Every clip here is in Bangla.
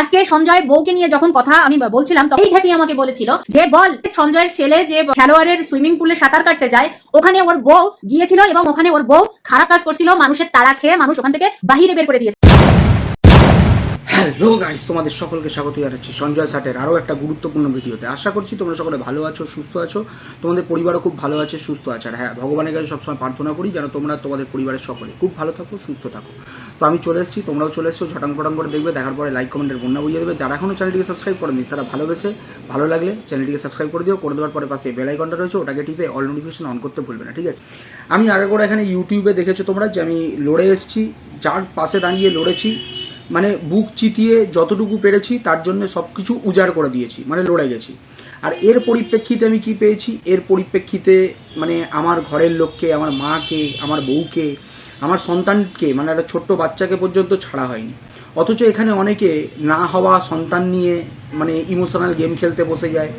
আজকে সঞ্জয় বউকে নিয়ে যখন কথা আমি বলছিলাম, তখন ঢেপি আমাকে বলেছিল যে, বল, সঞ্জয়ের ছেলে যে খেলোয়াড়ের সুইমিং পুলে সাঁতার কাটতে যায়, ওখানে ওর বউ গিয়েছিল এবং ওখানে ওর বউ খারাপ কাজ করছিল, মানুষের তাড়া খেয়ে মানুষ ওখান থেকে বাহিরে বের করে দিয়েছে। হ্যালো গাইস তোমাদের সকলকে স্বাগত জানাচ্ছি সঞ্জয় সাটের আরও একটা গুরুত্বপূর্ণ ভিডিওতে। আশা করছি তোমরা সকলে ভালো আছো, সুস্থ আছো। তোমাদের পরিবারও খুব ভালো আছে, সুস্থ আছে। আর হ্যাঁ ভগবানের কাছে সবসময় প্রার্থনা করি যেন তোমরা তোমাদের পরিবারের সকলে খুব ভালো থাকো, সুস্থ থাকো। তো আমি চলে এসেছি, তোমরাও চলে এসছো ঝটাং ফটাং করে দেখবে, দেখার পরে লাইক কমেন্টের বন্যা বুঝিয়ে দেবে। যারা এখনও চ্যানেলটিকে সাবস্ক্রাইব করেনি তারা ভালোবেসে, ভালো লাগলে চ্যানেলটিকে সাবস্ক্রাইব করে দিও। করে দেওয়ার পরে পাশে বেল আইকনটা রয়েছে, ওটাকে টিপে অল নোটিফিকেশন অন করতে ভুলবে না, ঠিক আছে? আমি আগে করে এখানে ইউটিউবে দেখেছ তোমরা যে আমি লড়ে এসেছি, যার পাশে দাঁড়িয়ে লড়েছি মানে বুক চিতিয়ে যতটুকু পেরেছি, তার জন্য সব কিছু উজাড় করে দিয়েছি মানে লড়ে গেছি। আর এর পরিপ্রেক্ষিতে আমি কি পেয়েছি? এর পরিপ্রেক্ষিতে মানে আমার ঘরের লোককে, আমার মাকে, আমার বউকে, আমার সন্তানকে মানে একটা ছোট্ট বাচ্চাকে পর্যন্ত ছাড়া হয়নি। অথচ এখানে অনেকে না হওয়া সন্তান নিয়ে মানে ইমোশনাল গেম খেলতে বসে যায়।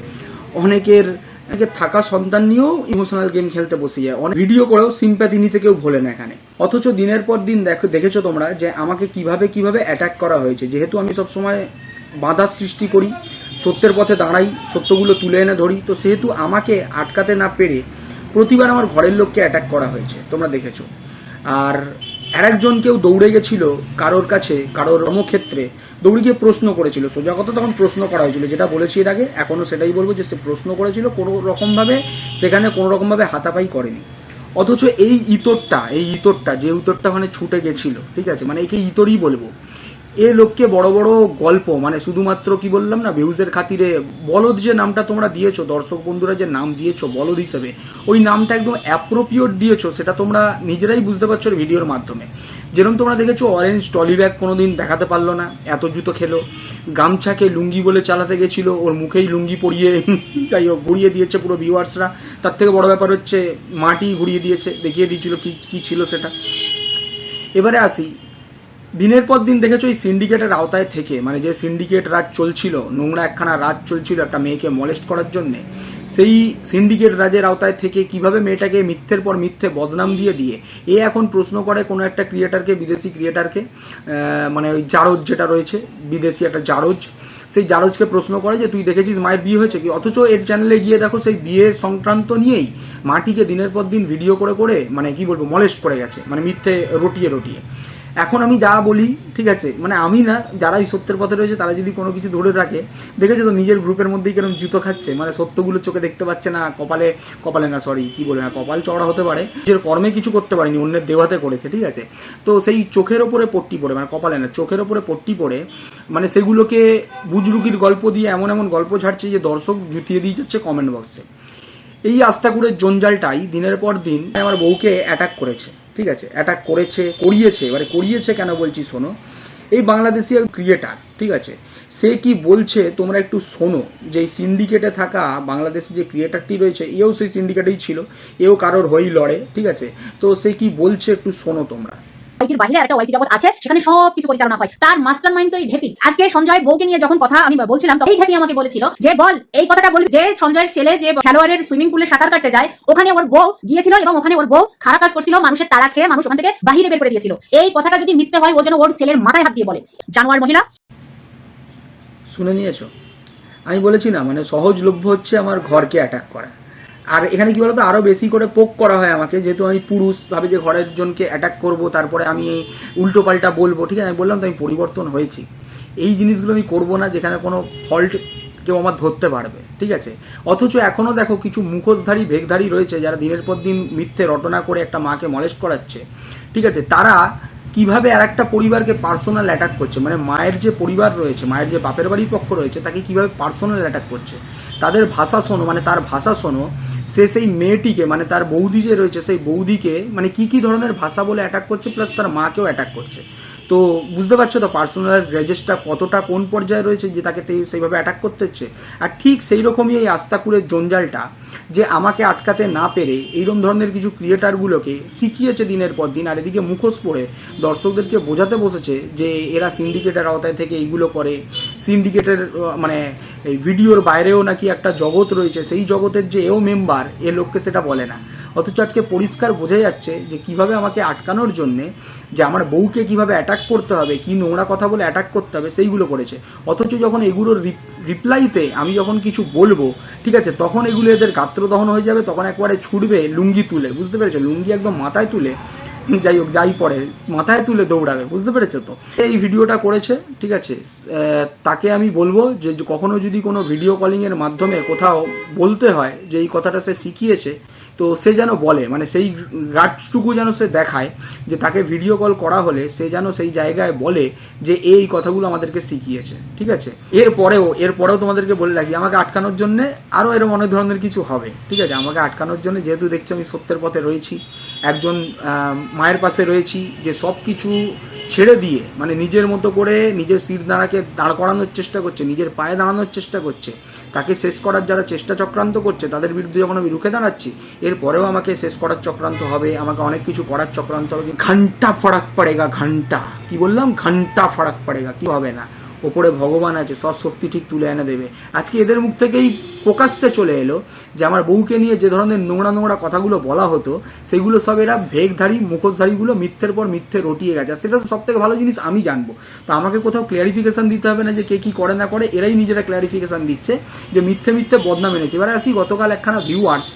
অনেকের অনেকে থাকা সন্তান নিয়েও ইমোশনাল গেম খেলতে বসে যায়। অনেক ভিডিও করেও সিম্প্যাথি নিতে কেউ ভোলে না এখানে। অথচ দিনের পর দিন দেখো, দেখেছ তোমরা যে আমাকে কীভাবে কীভাবে অ্যাটাক করা হয়েছে। যেহেতু আমি সবসময় বাধার সৃষ্টি করি, সত্যের পথে দাঁড়াই, সত্যগুলো তুলে এনে ধরি, তো সেহেতু আমাকে আটকাতে না পেরে প্রতিবার আমার ঘরের লোককে অ্যাটাক করা হয়েছে। তোমরা দেখেছ। আর আরেকজন কেউ দৌড়ে গেছিল কারোর কাছে, কারোর কর্মক্ষেত্রে দৌড়ে গিয়ে প্রশ্ন করেছিল। সোজা কথা তখন প্রশ্ন করা হয়েছিল, যেটা বলেছি এর আগে এখনও সেটাই বলব যে সে প্রশ্ন করেছিল কোনো রকমভাবে, সেখানে কোনো রকমভাবে হাতাপাই করেনি। অথচ এই ইতরটা এই ইতরটা, যে ইতরটা মানে ছুটে গেছিল, ঠিক আছে? মানে একে ইতরই বলব। এ লোককে বড় বড় গল্প মানে শুধুমাত্র কি বললাম না, ভিউজের খাতিরে বলদ যে নামটা তোমরা দিয়েছ, দর্শক বন্ধুরা যে নাম দিয়েছ, বলদ হিসেবে, ওই নামটা একদম অ্যাপ্রোপ্রিয়েট দিয়েছ, সেটা তোমরা নিজেরাই বুঝতে পারছ ভিডিওর মাধ্যমে। যেরকম তোমরা দেখেছ অরেঞ্জ টলি ব্যাগ কোনোদিন দেখাতে পারল না, এত জুতো খেলো গামছাকে লুঙ্গি বলে চালাতে গেছিল, ওর মুখেই লুঙ্গি পরিয়ে, যাই হোক, ঘুরিয়ে দিয়েছে পুরো ভিউয়ার্সরা তার থেকে বড় ব্যাপার হচ্ছে, মাটি ঘুরিয়ে দিয়েছে, দেখিয়ে দিয়েছিল কি কি ছিল সেটা। এবারে আসি দিনের পর দিন দেখেছ এই সিন্ডিকেটের আওতায় থেকে মানে যে সিন্ডিকেট রাজ চলছিল, নোংরা একখানা রাজ চলছিল একটা মেয়েকে মলেস্ট করার জন্যে, সেই সিন্ডিকেট রাজের আওতায় থেকে কীভাবে মেয়েটাকে মিথ্যের পর মিথ্যে বদনাম দিয়ে দিয়ে, এ এখন প্রশ্ন করে কোনো একটা ক্রিয়েটারকে বিদেশি ক্রিয়েটারকে মানে ওই জারজ যেটা রয়েছে, বিদেশি একটা জারজ, সেই জারজকে প্রশ্ন করে যে তুই দেখেছিস মায়ের বিয়ে হয়েছে কি? অথচ এর চ্যানেলে গিয়ে দেখো সেই বিয়ের সংক্রান্ত নিয়েই মাটিকে দিনের পর দিন ভিডিও করে করে মানে কি বলব মলেস্ট করে গেছে মানে মিথ্যে রটিয়ে রটিয়ে। এখন আমি যা বলি, ঠিক আছে মানে আমি না যারা এই সত্যের পথে রয়েছে, তারা যদি কোনো কিছু ধরে রাখে, দেখেছ তো নিজের গ্রুপের মধ্যেই কেরম জুতো খাচ্ছে? মানে সত্যগুলো চোখে দেখতে পাচ্ছে না, কপালে কপালে না সরি কি বলে না কপাল চড়া হতে পারে, নিজের কর্মে কিছু করতে পারেনি, অন্যের দেওয়াতে করেছে, ঠিক আছে? তো সেই চোখের ওপরে পট্টি পড়ে মানে কপালে না, চোখের ওপরে পট্টি পড়ে মানে সেগুলোকে বুজরুকির গল্প দিয়ে এমন এমন গল্প ছাড়ছে যে দর্শক জুতিয়ে দিয়ে যাচ্ছে কমেন্ট বক্সে এই আস্তাকুরের জঞ্জালটাই দিনের পর দিন আমার বউকে অ্যাটাক করেছে, ঠিক আছে? অ্যাটাক করেছে, করিয়েছে, এবারে করিয়েছে কেন বলছি শোনো? এই বাংলাদেশি ক্রিয়েটার ঠিক আছে? সে কি বলছে তোমরা একটু শোনো, যে সিন্ডিকেটে থাকা বাংলাদেশে যে ক্রিয়েটারটি রয়েছে, এও সেই সিন্ডিকেটেই ছিল, এও কারোর হয়েই লড়ে, ঠিক আছে? তো সে কি বলছে একটু শোনো তোমরা। ওয়াইটির বাইরে একটা ওয়াইটি জগৎ আছে, সেখানে সব কিছু পরিচালনা হয়। তার মাস্টার মাইন্ড তো এই ঢেপি। আজকে সঞ্জয় বউকে নিয়ে যখন কথা আমি বলছিলাম তো এই ঢেপি আমাকে বলেছিল যে, বল, এই কথাটা বলবি যে, সঞ্জয়ের ছেলে যে খেলোয়াড়ের সুইমিং পুলে সাঁতার কাটতে যায়, ওখানে ওর বউ গিয়েছিল এবং ওখানে ওর বউ খারাপ কাজ করছিল, মানুষের তাড়া খেয়ে মানুষ ওখান থেকে বাহিরে বের করে দিয়েছিল। এই কথাটা যদি মিথ্যে হয়, ও যেন ওর ছেলের মাথায় হাত দিয়ে বলে। জানোয়ার মহিলা? শুনে নিয়েছো? আমি বলেছি না মানে সহজলভ্য হচ্ছে আমার ঘরকে অ্যাটাক করা। আর এখানে কি বলতো? আরও বেশি করে পোক করা হয় আমাকে। যেহেতু আমি পুরুষ, ভাবে যে ঘরের জনকে অ্যাটাক করব, তারপরে আমি এই উল্টো পাল্টা বলব, ঠিক আছে? আমি বললাম তো আমি পরিবর্তন হয়েছি। এই জিনিসগুলো আমি করব না, যেখানে কোনো ফল্ট কেউ আমার ধরতে পারবে, ঠিক আছে? অথচ এখনও দেখো কিছু মুখোশধারী ভেগধারী রয়েছে, যারা দিনের পর দিন মিথ্যে রটনা করে একটা মাকে মলেস্ট করাচ্ছে, ঠিক আছে? তারা কীভাবে আর একটা পরিবারকে পার্সোনাল অ্যাটাক করছে? মানে মায়ের যে পরিবার রয়েছে, মায়ের যে বাপের বাড়ির পক্ষ রয়েছে, তাকে কীভাবে পার্সোনাল অ্যাটাক করছে? তাদের ভাষা শোনো মানে তার ভাষা শোনো সে সেই মেয়েটিকে মানে তার বৌদি যে রয়েছে, সেই বৌদিকে মানে কি কি ধরনের ভাষা বলে অ্যাটাক করছে প্লাস তার মাকেও অ্যাটাক করছে। তো বুঝতে পারছ তো পার্সোনাল গ্রেজেসটা কতটা কোন পর্যায়ে রয়েছে যে তাকে সেইভাবে অ্যাটাক করতে হচ্ছে? আর ঠিক সেই রকমই এই আস্তাকুরের জঞ্জালটা যে আমাকে আটকাতে না পেরে এইরকম ধরনের কিছু ক্রিয়েটারগুলোকে শিখিয়েছে দিনের পর দিন, আর এদিকে মুখোশ পড়ে দর্শকদেরকে বোঝাতে বসেছে যে এরা সিন্ডিকেটের আওতায় থেকে এইগুলো করে। সিন্ডিকেটের মানে এই ভিডিওর বাইরেও নাকি একটা জগৎ রয়েছে। সেই জগতের যে এও মেম্বার এ লোককে সেটা বলে না। অথচ আজকে পরিষ্কার বোঝা যাচ্ছে যে কীভাবে আমাকে আটকানোর জন্যে যে আমার বউকে কীভাবে অ্যাটাক করতে হবে, কি নোংরা কথা বলে অ্যাটাক করতে হবে, সেইগুলো করেছে। অথচ যখন এগুলোর রিপ্লাইতে আমি যখন কিছু বলব, ঠিক আছে, তখন এগুলো এদের গাত্রদহন হয়ে যাবে, তখন একবারে ছুটবে লুঙ্গি তুলে, বুঝতে পেরেছ? লুঙ্গি একদম মাথায় তুলে যাই হোক, যাই পড়ে, মাথায় তুলে দৌড়াবে, বুঝতে পেরেছ তো? এই ভিডিওটা করেছে, ঠিক আছে তাকে আমি বলব যে কখনো যদি কোনো ভিডিও কলিংয়ের মাধ্যমে কোথাও বলতে হয় যে এই কথাটা সে শিখিয়েছে, তো সে যেন বলে মানে সেই গাটসটুকু যেন সে দেখায়, যে তাকে ভিডিও কল করা হলে সে যেন সেই জায়গায় বলে যে এই কথাগুলো আমাদেরকে শিখিয়েছে, ঠিক আছে? এরপরেও এরপরেও তোমাদেরকে বলে রাখি, আমাকে আটকানোর জন্য আরও এরকম অনেক ধরনের কিছু হবে, ঠিক আছে? আমাকে আটকানোর জন্য যেহেতু দেখছি আমি সত্যের পথে রয়েছি একজন মায়ের পাশে রয়েছি যে সব কিছু ছেড়ে দিয়ে মানে নিজের মতো করে নিজের সিট দাঁড়াকে দাঁড় করানোর চেষ্টা করছে, নিজের পায়ে দাঁড়ানোর চেষ্টা করছে, তাকে শেষ করার যারা চেষ্টা চক্রান্ত করছে, তাদের বিরুদ্ধে যখন আমি রুখে দাঁড়াচ্ছি, এরপরেও আমাকে শেষ করার চক্রান্ত হবে, আমাকে অনেক কিছু করার চক্রান্ত হবে ঘণ্টা ফারাক পড়েগা, ঘণ্টা, কি বললাম? ঘণ্টা ফারাক পড়েগা, কি হবে না? ওপরে ভগবান আছে, সব শক্তি ঠিক তুলে এনে দেবে। আজকে এদের মুখ থেকেই প্রকাশ্যে চলে এলো যে আমার বউকে নিয়ে যে ধরনের নোংরা নোংরা কথাগুলো বলা হতো, সেগুলো সব এরা ভেগধারী, মুখোশধারীগুলো মিথ্যের পর মিথ্যে রটিয়ে গেছে। সেটা তো সব থেকে ভালো জিনিস আমি জানব। তো আমাকে কোথাও ক্লিয়ারিফিকেশন দিতে হবে না যে কে কী করে না করে, এরাই নিজেরা ক্লিয়ারিফিকেশন দিচ্ছে যে মিথ্যে মিথ্যে বদনাম এনেছে। এবারে আসি গতকাল একখানা ভিউয়ার্স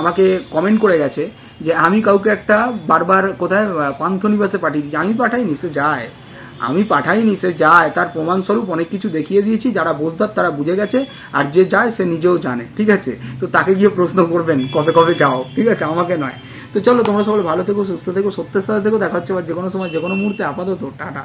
আমাকে কমেন্ট করে গেছে যে আমি কাউকে একটা বারবার কোথায় পান্থনিবাসে পাঠিয়ে দিচ্ছি আমি পাঠাইনি, সে যায়। আমি পাঠাইনি, সে যায়, তার প্রমাণস্বরূপ অনেক কিছু দেখিয়ে দিয়েছি, যারা বোঝদার তারা বুঝে গেছে, আর যে যায় সে নিজেও জানে, ঠিক আছে? তো তাকে গিয়ে প্রশ্ন করবেন, কবে কবে যাও, ঠিক আছে? আমাকে নয়। তো চলো, তোমরা সবাই ভালো থেকো, সুস্থ থেকো, সত্যের সাথে থেকো, দেখা হচ্ছে বা যে কোনো সময় যে কোনো মুহূর্তে, আপাতত, টাটা।